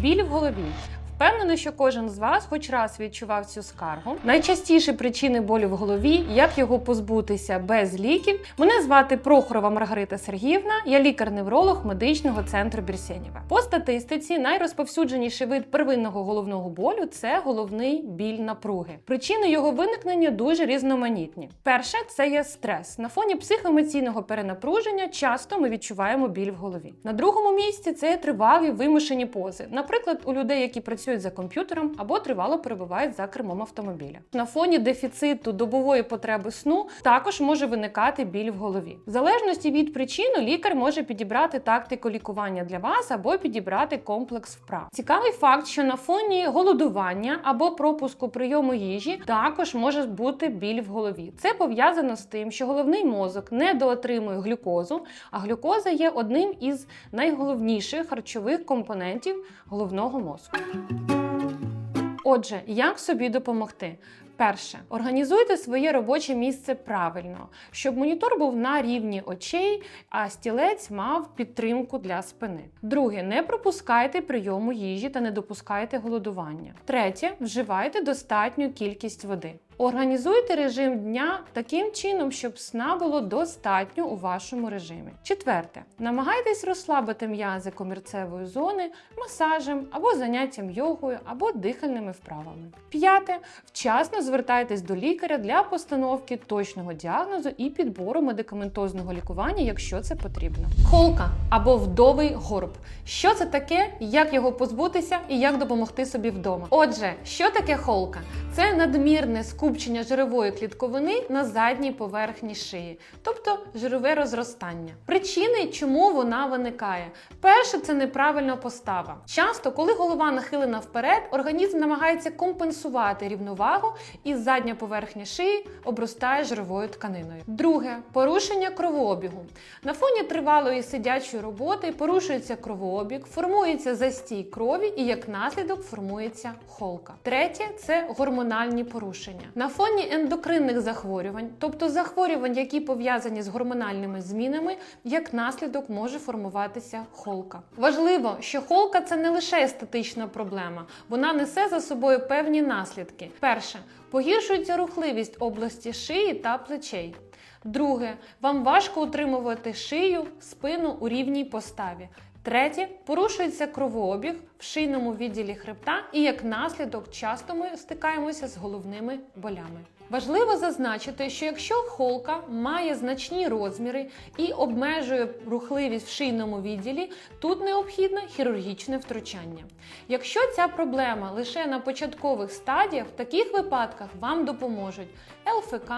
Біль в голові. Впевнена, що кожен з вас хоч раз відчував цю скаргу. Найчастіші причини болю в голові, як його позбутися без ліків. Мене звати Прохорова Маргарита Сергіївна, я лікар-невролог медичного центру Бірсєнєва. По статистиці найрозповсюдженіший вид первинного головного болю це головний біль напруги. Причини його виникнення дуже різноманітні. Перше це є стрес. На фоні психоемоційного перенапруження часто ми відчуваємо біль в голові. На другому місці це є тривалі вимушені пози, наприклад, у людей, які працюють за комп'ютером або тривало перебувають за кермом автомобіля. На фоні дефіциту добової потреби сну також може виникати біль в голові. В залежності від причини лікар може підібрати тактику лікування для вас або підібрати комплекс вправ. Цікавий факт, що на фоні голодування або пропуску прийому їжі також може бути біль в голові. Це пов'язано з тим, що головний мозок недоотримує глюкозу, а глюкоза є одним із найголовніших харчових компонентів головного мозку. Отже, як собі допомогти? Перше, організуйте своє робоче місце правильно, щоб монітор був на рівні очей, а стілець мав підтримку для спини. Друге, не пропускайте прийому їжі та не допускайте голодування. Третє, вживайте достатню кількість води. Організуйте режим дня таким чином, щоб сна було достатньо у вашому режимі. Четверте, намагайтесь розслабити м'язи комірцевої зони масажем або заняттям йогою, або дихальними вправами. П'яте, вчасно звертайтесь до лікаря для постановки точного діагнозу і підбору медикаментозного лікування, якщо це потрібно. Холка або вдовий горб. Що це таке, як його позбутися і як допомогти собі вдома? Отже, що таке холка? Це надмірне скупчення жирової клітковини на задній поверхні шиї, тобто жирове розростання. Причини, чому вона виникає? Перше, це неправильна постава. Часто, коли голова нахилена вперед, організм намагається компенсувати рівновагу, і задня поверхня шиї обростає жировою тканиною. Друге порушення кровообігу. На фоні тривалої сидячої роботи порушується кровообіг, формується застій крові і як наслідок формується холка. Третє це гормональні порушення. На фоні ендокринних захворювань, тобто захворювань, які пов'язані з гормональними змінами, як наслідок може формуватися холка. Важливо, що холка це не лише естетична проблема, вона несе за собою певні наслідки. Перше погіршується рухливість області шиї та плечей. Друге, вам важко утримувати шию, спину у рівній поставі. Третє, порушується кровообіг в шийному відділі хребта, і як наслідок часто ми стикаємося з головними болями. Важливо зазначити, що якщо холка має значні розміри і обмежує рухливість в шийному відділі, тут необхідно хірургічне втручання. Якщо ця проблема лише на початкових стадіях, в таких випадках вам допоможуть ЛФК,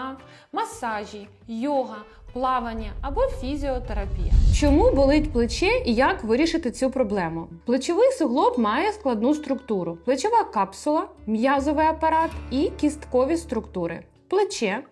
масажі, йога, плавання або фізіотерапія. Чому болить плече і як вирішити цю проблему? Плечовий суглоб має складну структуру: плечова капсула, м'язовий апарат і кісткові структури. Плече,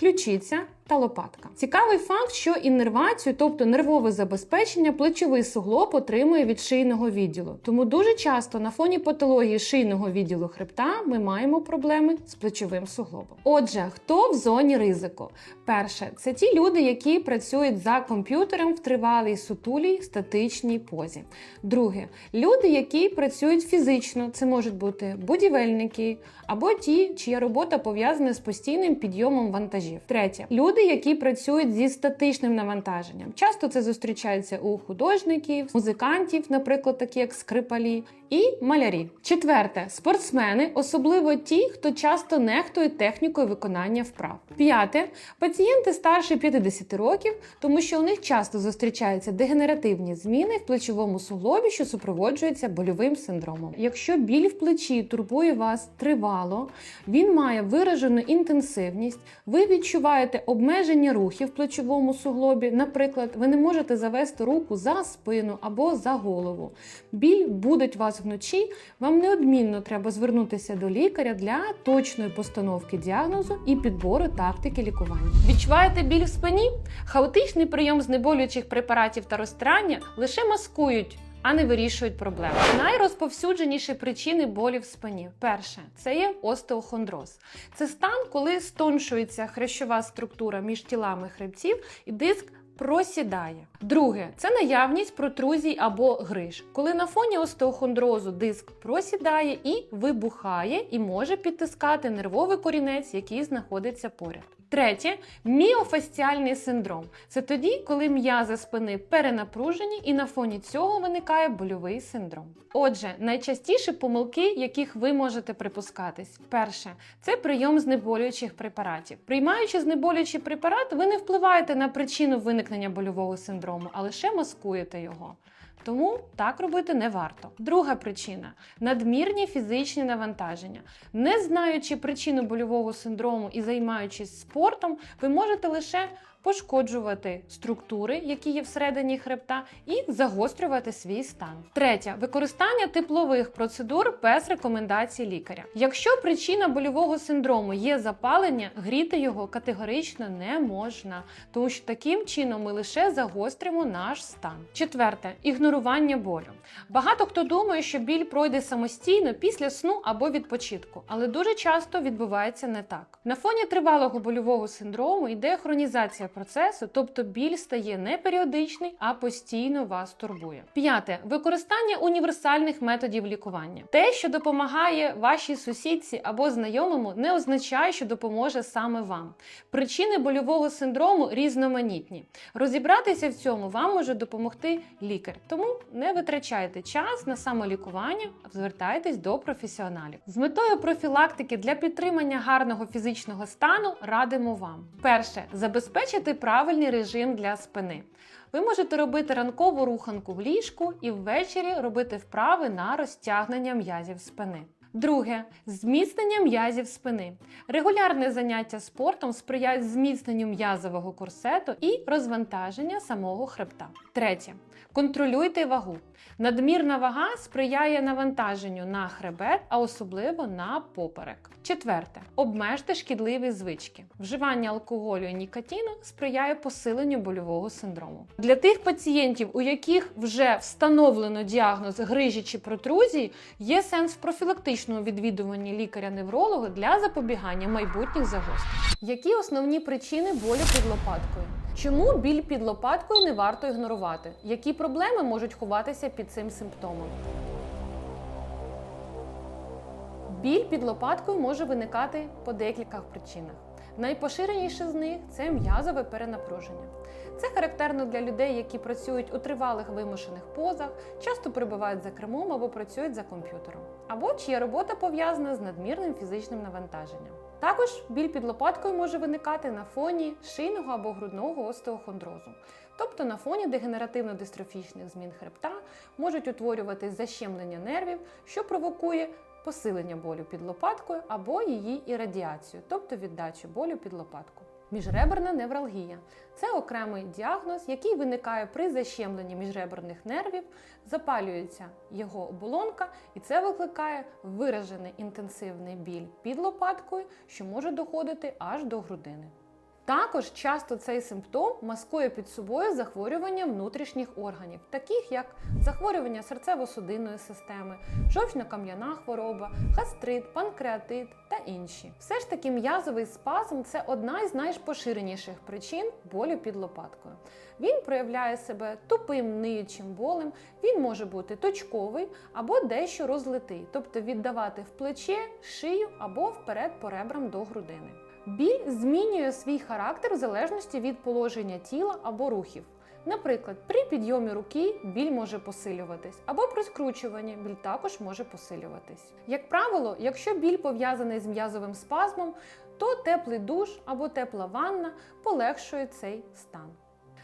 ключиця та лопатка. Цікавий факт, що іннервацію, тобто нервове забезпечення, плечовий суглоб отримує від шийного відділу. Тому дуже часто на фоні патології шийного відділу хребта ми маємо проблеми з плечовим суглобом. Отже, хто в зоні ризику? Перше, це ті люди, які працюють за комп'ютером в тривалій сутулій статичній позі. Друге, люди, які працюють фізично, це можуть бути будівельники або ті, чия робота пов'язана з постійним підйомом вантажів. Третє, люди, які працюють зі статичним навантаженням. Часто це зустрічається у художників, музикантів, наприклад, такі як скрипалі, і малярі. Четверте, спортсмени, особливо ті, хто часто нехтує технікою виконання вправ. П'яте пацієнти старше 50 років, тому що у них часто зустрічаються дегенеративні зміни в плечовому суглобі, що супроводжуються больовим синдромом. Якщо біль в плечі турбує вас тривало, він має виражену інтенсивність, ви відчуваєте обмеження рухів в плечовому суглобі. Наприклад, ви не можете завести руку за спину або за голову. Біль будить вас вночі, вам неодмінно треба звернутися до лікаря для точної постановки діагнозу і підбору тактики лікування. Відчуваєте біль в спині? Хаотичний прийом знеболюючих препаратів та розтирання лише маскують. А не вирішують проблему. Найрозповсюдженіші причини болі в спині. Перше це є остеохондроз. Це стан, коли стоншується хрящова структура між тілами хребців, і диск просідає. Друге це наявність протрузій або гриж, коли на фоні остеохондрозу диск просідає і вибухає, і може підтискати нервовий корінець, який знаходиться поряд. Третє міофасціальний синдром. Це тоді, коли м'язи спини перенапружені, і на фоні цього виникає больовий синдром. Отже, найчастіші помилки, яких ви можете припускатись. Перше це прийом знеболюючих препаратів. Приймаючи знеболюючий препарат, ви не впливаєте на причину виникнення больового синдрому, а лише маскуєте його. Тому так робити не варто. Друга причина надмірні фізичні навантаження. Не знаючи причину больового синдрому і займаючись спортом, ви можете лише пошкоджувати структури, які є всередині хребта, і загострювати свій стан. Третє використання теплових процедур без рекомендацій лікаря. Якщо причина больового синдрому є запалення, гріти його категорично не можна, тому що таким чином ми лише загостримо наш стан. Четверте ігнорування болю. Багато хто думає, що біль пройде самостійно після сну або відпочитку, але дуже часто відбувається не так. На фоні тривалого больового синдрому йде хронізація процесу, тобто біль стає не періодичний, а постійно вас турбує. П'яте використання універсальних методів лікування. Те, що допомагає вашій сусідці або знайомому, не означає, що допоможе саме вам. Причини больового синдрому різноманітні. Розібратися в цьому вам може допомогти лікар. Тому не витрачайте час на самолікування, звертайтесь до професіоналів. З метою профілактики для підтримання гарного фізичного стану радимо вам: перше забезпечити правильний режим для спини. Ви можете робити ранкову руханку в ліжку і ввечері робити вправи на розтягнення м'язів спини. Друге зміцнення м'язів спини. Регулярне заняття спортом сприяють зміцненню м'язового корсету і розвантаження самого хребта. Третє. Контролюйте вагу. Надмірна вага сприяє навантаженню на хребет, а особливо на поперек. Четверте. Обмежте шкідливі звички. Вживання алкоголю і нікотину сприяє посиленню больового синдрому. Для тих пацієнтів, у яких вже встановлено діагноз грижі чи протрузії, є сенс в відвідуванні лікаря-невролога для запобігання майбутніх загострень. Які основні причини болю під лопаткою? Чому біль під лопаткою не варто ігнорувати? Які проблеми можуть ховатися під цим симптомом? Біль під лопаткою може виникати по декількох причинах. Найпоширеніше з них це м'язове перенапруження. Це характерно для людей, які працюють у тривалих вимушених позах, часто перебувають за кермом або працюють за комп'ютером, або чия робота пов'язана з надмірним фізичним навантаженням. Також біль під лопаткою може виникати на фоні шийного або грудного остеохондрозу, тобто на фоні дегенеративно-дистрофічних змін хребта можуть утворюватись защемлення нервів, що провокує посилення болю під лопаткою або її ірадіацію, тобто віддачу болю під лопатку. Міжреберна невралгія це окремий діагноз, який виникає при защемленні міжреберних нервів, запалюється його оболонка, і це викликає виражений інтенсивний біль під лопаткою, що може доходити аж до грудини. Також часто цей симптом маскує під собою захворювання внутрішніх органів, таких як захворювання серцево-судинної системи, жовчно-кам'яна хвороба, гастрит, панкреатит та інші. Все ж таки м'язовий спазм це одна із найпоширеніших причин болю під лопаткою. Він проявляє себе тупим ниючим болем, він може бути точковий або дещо розлитий, тобто віддавати в плече, шию або вперед по ребрам до грудини. Біль змінює свій характер в залежності від положення тіла або рухів. Наприклад, при підйомі руки біль може посилюватись, або при скручуванні біль також може посилюватись. Як правило, якщо біль пов'язаний з м'язовим спазмом, то теплий душ або тепла ванна полегшує цей стан.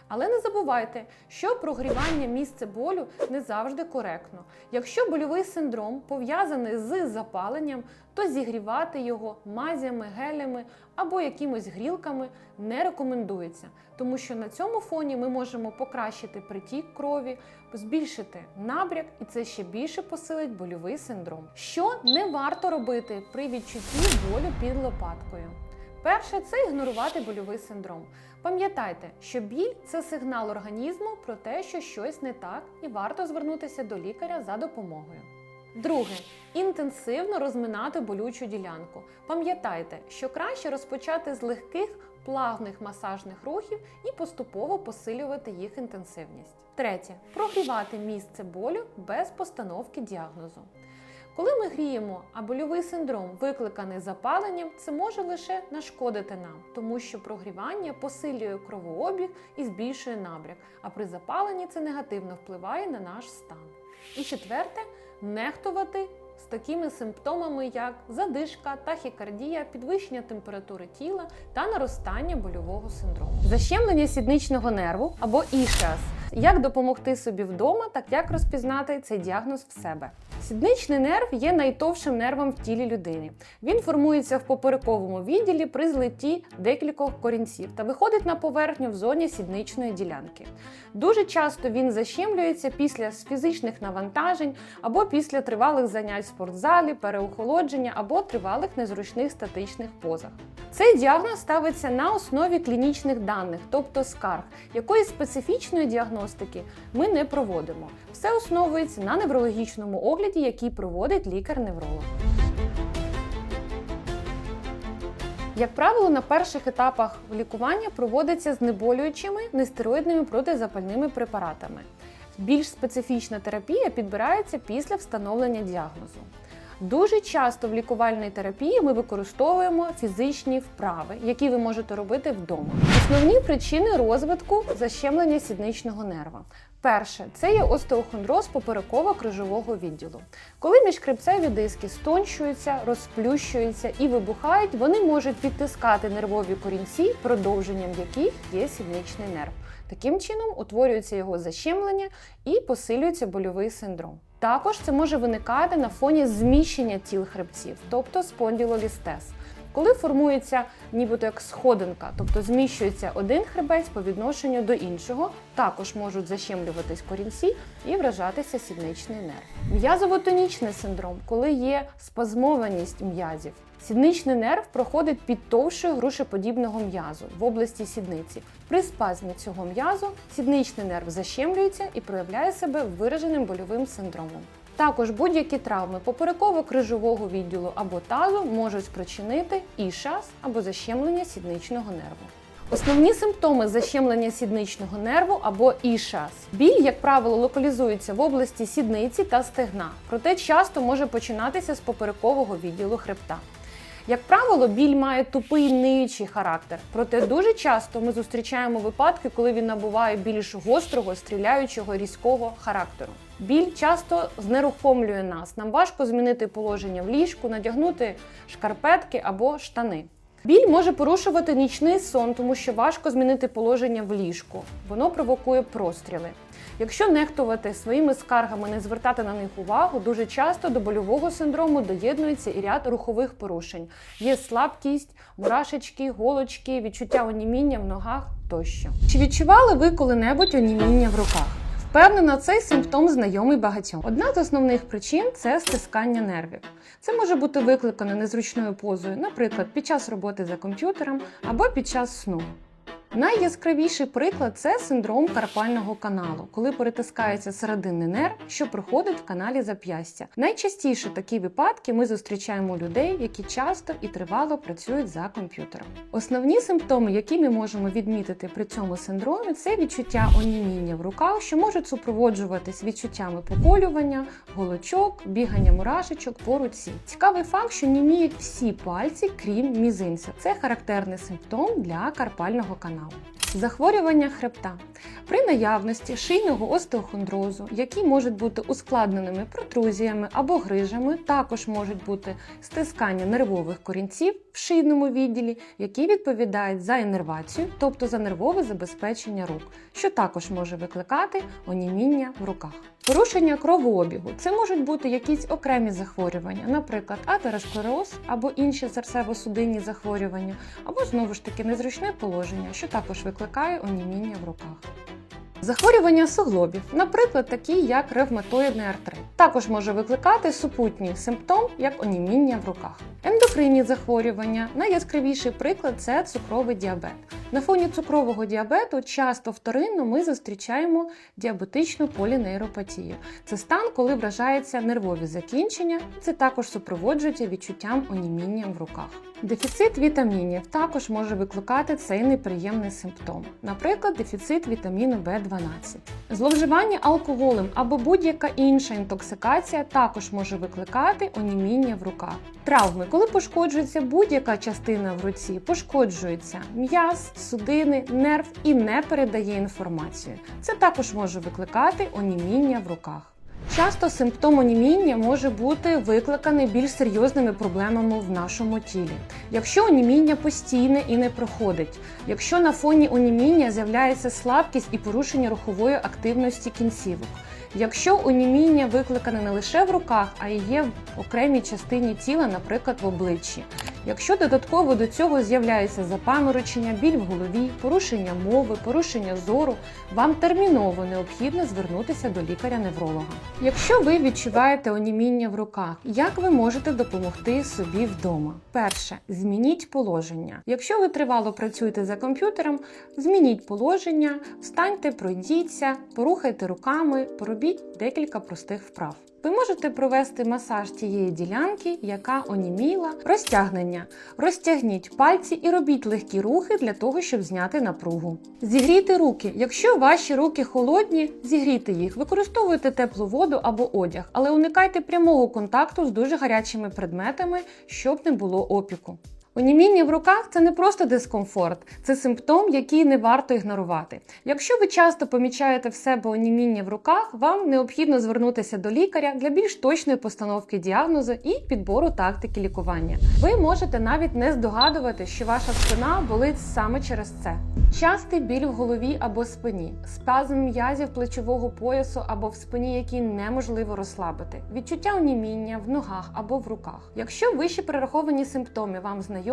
Але не забувайте, що прогрівання місця болю не завжди коректно. Якщо больовий синдром пов'язаний з запаленням, то зігрівати його мазями, гелями або якимось грілками не рекомендується, тому що на цьому фоні ми можемо покращити притік крові, збільшити набряк, і це ще більше посилить больовий синдром. Що не варто робити при відчутті болю під лопаткою? Перше це ігнорувати больовий синдром. Пам'ятайте, що біль це сигнал організму про те, що щось не так, і варто звернутися до лікаря за допомогою. Друге інтенсивно розминати болючу ділянку. Пам'ятайте, що краще розпочати з легких плавних масажних рухів і поступово посилювати їх інтенсивність. Третє прогрівати місце болю без постановки діагнозу. Коли ми гріємо, а больовий синдром викликаний запаленням, це може лише нашкодити нам, тому що прогрівання посилює кровообіг і збільшує набряк, а при запаленні це негативно впливає на наш стан. І четверте нехтувати з такими симптомами, як задишка, тахікардія, підвищення температури тіла та наростання больового синдрому. Защемлення сідничного нерву або ішіас. Як допомогти собі вдома, так як розпізнати цей діагноз в себе. Сідничний нерв є найтовшим нервом в тілі людини. Він формується в поперековому відділі при злитті декількох корінців та виходить на поверхню в зоні сідничної ділянки. Дуже часто він защемлюється після фізичних навантажень або після тривалих занять в спортзалі, переохолодження або тривалих незручних статичних позах. Цей діагноз ставиться на основі клінічних даних, тобто скарг, якої специфічної діагностики ми не проводимо. Все основується на неврологічному огляді, який проводить лікар-невролог. Як правило, на перших етапах лікування проводиться знеболюючими нестероїдними протизапальними препаратами. Більш специфічна терапія підбирається після встановлення діагнозу. Дуже часто в лікувальній терапії ми використовуємо фізичні вправи, які ви можете робити вдома. Основні причини розвитку защемлення сідничного нерва. Перше це є остеохондроз попереково-крижового відділу. Коли міжхребцеві диски стончуються, розплющуються і вибухають, вони можуть підтискати нервові корінці, продовженням яких є сідничний нерв. Таким чином утворюється його защемлення і посилюється больовий синдром. Також це може виникати на фоні зміщення тіл хребців, тобто спонділолістез. Коли формується нібито як сходинка, тобто зміщується один хребець по відношенню до іншого, також можуть защемлюватись корінці і вражатися сідничний нерв. М'язово-тонічний синдром, коли є спазмованість м'язів. Сідничний нерв проходить під товщою грушеподібного м'язу в області сідниці. При спазмі цього м'язу сідничний нерв защемлюється і проявляє себе вираженим больовим синдромом. Також будь-які травми попереково-крижового відділу або тазу можуть спричинити ішас або защемлення сідничного нерву. Основні симптоми защемлення сідничного нерву або ішас. Біль, як правило, локалізується в області сідниці та стегна, проте часто може починатися з поперекового відділу хребта. Як правило, біль має тупий ниючий характер, проте дуже часто ми зустрічаємо випадки, коли він набуває більш гострого, стріляючого, різкого характеру. Біль часто знерухомлює нас. Нам важко змінити положення в ліжку, надягнути шкарпетки або штани. Біль може порушувати нічний сон, тому що важко змінити положення в ліжку. Воно провокує простріли. Якщо нехтувати своїми скаргами, не звертати на них увагу, дуже часто до больового синдрому доєднується і ряд рухових порушень. Є слабкість, мурашечки, голочки, відчуття оніміння в ногах тощо. Чи відчували ви коли-небудь оніміння в руках? Впевнена, цей симптом знайомий багатьом. Одна з основних причин це стискання нервів. Це може бути викликано незручною позою, наприклад, під час роботи за комп'ютером або під час сну. Найяскравіший приклад це синдром карпального каналу, коли перетискається серединний нерв, що проходить в каналі зап'ястя. Найчастіше такі випадки ми зустрічаємо у людей, які часто і тривало працюють за комп'ютером. Основні симптоми, які ми можемо відмітити при цьому синдромі, це відчуття оніміння в руках, що можуть супроводжуватись відчуттями поколювання, голочок, бігання мурашечок по руці. Цікавий факт, що німіють всі пальці, крім мізинця. Це характерний симптом для карпального каналу. Nacional. Захворювання хребта при наявності шийного остеохондрозу, які можуть бути ускладненими протрузіями або грижами, також можуть бути стискання нервових корінців в шийному відділі, які відповідають за іннервацію, тобто за нервове забезпечення рук, що також може викликати оніміння в руках. Порушення кровообігу це можуть бути якісь окремі захворювання, наприклад, атеросклероз або інші серцево-судинні захворювання, або знову ж таки незручне положення, що також викликає оніміння в руках. Захворювання суглобів, наприклад, такі як ревматоїдний артрит, також може викликати супутній симптом, як оніміння в руках. Ендокринні захворювання найяскравіший приклад це цукровий діабет. На фоні цукрового діабету часто вторинно ми зустрічаємо діабетичну полінейропатію. Це стан, коли вражаються нервові закінчення, це також супроводжується відчуттям оніміння в руках. Дефіцит вітамінів також може викликати цей неприємний симптом, наприклад, дефіцит вітаміну В12. Зловживання алкоголем або будь-яка інша інтоксикація також може викликати оніміння в руках. Травми, коли пошкоджується будь-яка частина в руці, пошкоджується м'яз, судини, нерв і не передає інформацію. Це також може викликати оніміння в руках. Часто симптом оніміння може бути викликаний більш серйозними проблемами в нашому тілі. Якщо оніміння постійне і не проходить, якщо на фоні оніміння з'являється слабкість і порушення рухової активності кінцівок, якщо оніміння викликане не лише в руках, а й є в окремій частині тіла, наприклад, в обличчі. Якщо додатково до цього з'являється запаморочення, біль в голові, порушення мови, порушення зору, вам терміново необхідно звернутися до лікаря-невролога. Якщо ви відчуваєте оніміння в руках, як ви можете допомогти собі вдома? Перше, змініть положення. Якщо ви тривало працюєте за комп'ютером, змініть положення, встаньте, пройдіться, порухайте руками, поробіть декілька простих вправ. Ви можете провести масаж тієї ділянки, яка оніміла, розтягнення. Розтягніть пальці і робіть легкі рухи для того, щоб зняти напругу. Зігрійте руки. Якщо ваші руки холодні, зігрійте їх. Використовуйте теплу воду або одяг, але уникайте прямого контакту з дуже гарячими предметами, щоб не було опіку. Оніміння в руках це не просто дискомфорт, це симптом, який не варто ігнорувати. Якщо ви часто помічаєте в себе оніміння в руках, вам необхідно звернутися до лікаря для більш точної постановки діагнозу і підбору тактики лікування. Ви можете навіть не здогадувати, що ваша спина болить саме через це. Частий біль в голові або спині, спазм м'язів плечового поясу або в спині, які неможливо розслабити, відчуття оніміння в ногах або в руках. Якщо вищі перераховані симптоми вам знайомі,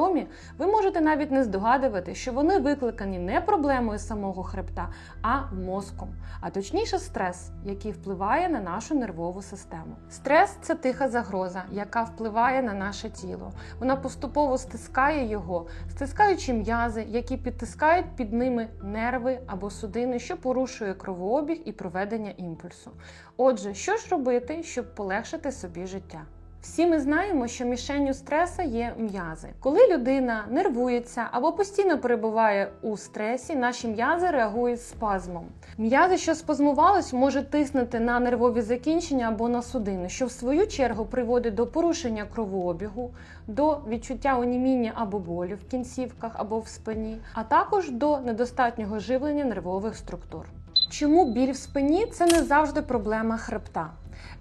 ви можете навіть не здогадувати, що вони викликані не проблемою самого хребта, а мозком, а точніше стрес, який впливає на нашу нервову систему. Стрес це тиха загроза, яка впливає на наше тіло. Вона поступово стискає його, стискаючи м'язи, які підтискають під ними нерви або судини, що порушує кровообіг і проведення імпульсу. Отже, що ж робити, щоб полегшити собі життя? Всі ми знаємо, що мішенню стреса є м'язи. Коли людина нервується або постійно перебуває у стресі, наші м'язи реагують спазмом. М'язи, що спазмувались, може тиснути на нервові закінчення або на судини, що в свою чергу приводить до порушення кровообігу, до відчуття оніміння або болю в кінцівках або в спині, а також до недостатнього живлення нервових структур. Чому біль в спині це не завжди проблема хребта?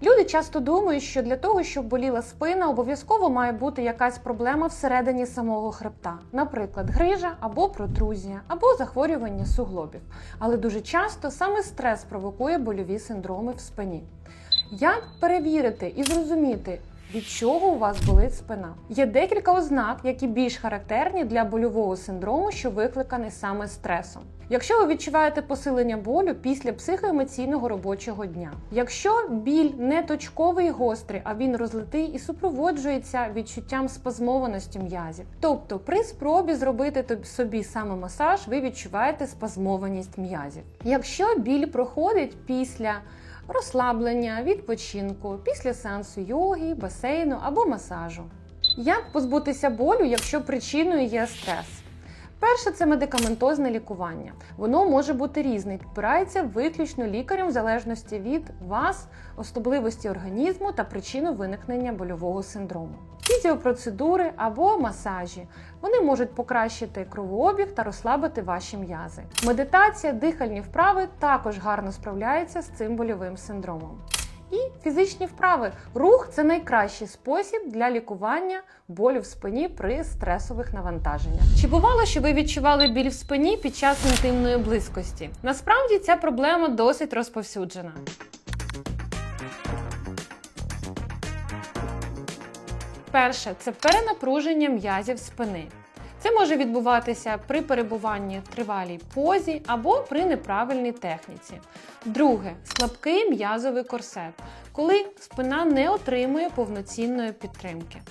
Люди часто думають, що для того, щоб боліла спина, обов'язково має бути якась проблема всередині самого хребта, наприклад, грижа або протрузія, або захворювання суглобів. Але дуже часто саме стрес провокує больові синдроми в спині. Як перевірити і зрозуміти, від чого у вас болить спина? Є декілька ознак, які більш характерні для больового синдрому, що викликаний саме стресом. Якщо ви відчуваєте посилення болю після психоемоційного робочого дня, якщо біль не точковий і гострий, а він розлитий і супроводжується відчуттям спазмованості м'язів. Тобто, при спробі зробити собі самомасаж, ви відчуваєте спазмованість м'язів. Якщо біль проходить після розслаблення, відпочинку, після сеансу йоги, басейну або масажу. Як позбутися болю, якщо причиною є стрес? Перше це медикаментозне лікування. Воно може бути різне, підбирається виключно лікарем в залежності від вас, особливості організму та причини виникнення больового синдрому. Фізіопроцедури або масажі вони можуть покращити кровообіг та розслабити ваші м'язи. Медитація, дихальні вправи також гарно справляються з цим больовим синдромом. І фізичні вправи. Рух це найкращий спосіб для лікування болю в спині при стресових навантаженнях. Чи бувало, що ви відчували біль в спині під час інтимної близькості? Насправді ця проблема досить розповсюджена. Перше це перенапруження м'язів спини. Це може відбуватися при перебуванні в тривалій позі або при неправильній техніці. Друге слабкий м'язовий корсет, коли спина не отримує повноцінної підтримки.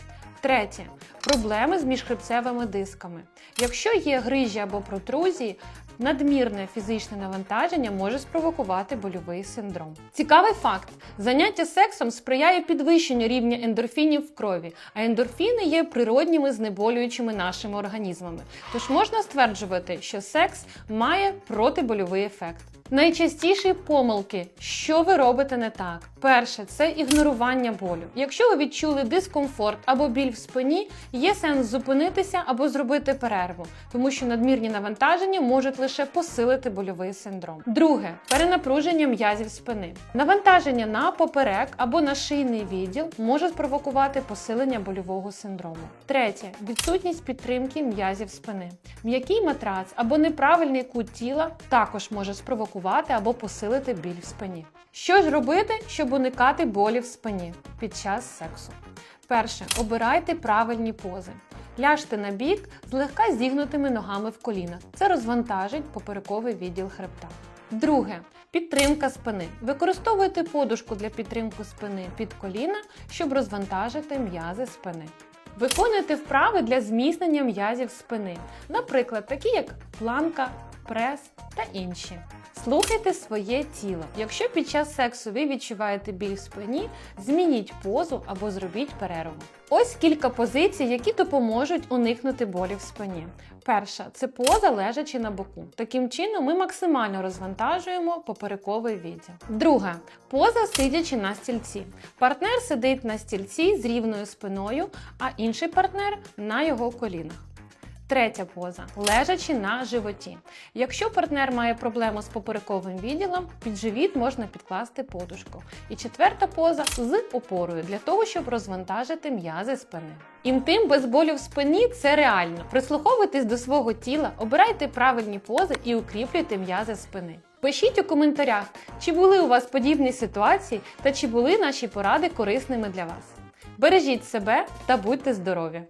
Третє проблеми з міжхребцевими дисками. Якщо є грижі або протрузії, надмірне фізичне навантаження може спровокувати больовий синдром. Цікавий факт: заняття сексом сприяє підвищенню рівня ендорфінів в крові, а ендорфіни є природніми знеболюючими нашими організмами. Тож можна стверджувати, що секс має протибольовий ефект. Найчастіші помилки, що ви робите не так. Перше це ігнорування болю. Якщо ви відчули дискомфорт або біль в спині, є сенс зупинитися або зробити перерву, тому що надмірні навантаження можуть лише посилити больовий синдром. Друге перенапруження м'язів спини. Навантаження на поперек або на шийний відділ може спровокувати посилення больового синдрому. Третє відсутність підтримки м'язів спини. М'який матрац або неправильний кут тіла також може спровокувати або посилити біль в спині. Що ж робити, щоб уникати болі в спині під час сексу? Перше, обирайте правильні пози. Ляжте на бік з легка зігнутими ногами в колінах. Це розвантажить поперековий відділ хребта. Друге підтримка спини. Використовуйте подушку для підтримки спини під коліна, щоб розвантажити м'язи спини. Виконуйте вправи для зміцнення м'язів спини, наприклад, такі як планка, прес та інші. Слухайте своє тіло. Якщо під час сексу ви відчуваєте біль в спині, змініть позу або зробіть перерву. Ось кілька позицій, які допоможуть уникнути болі в спині. Перша це поза лежачи на боку. Таким чином ми максимально розвантажуємо поперековий відділ. Друга поза сидячи на стільці. Партнер сидить на стільці з рівною спиною, а інший партнер на його колінах. Третя поза лежачи на животі. Якщо партнер має проблему з поперековим відділом, під живіт можна підкласти подушку. І четверта поза з опорою для того, щоб розвантажити м'язи спини. Інтим без болю в спині це реально. Прислуховуйтесь до свого тіла, обирайте правильні пози і укріплюйте м'язи спини. Пишіть у коментарях, чи були у вас подібні ситуації та чи були наші поради корисними для вас. Бережіть себе та будьте здорові!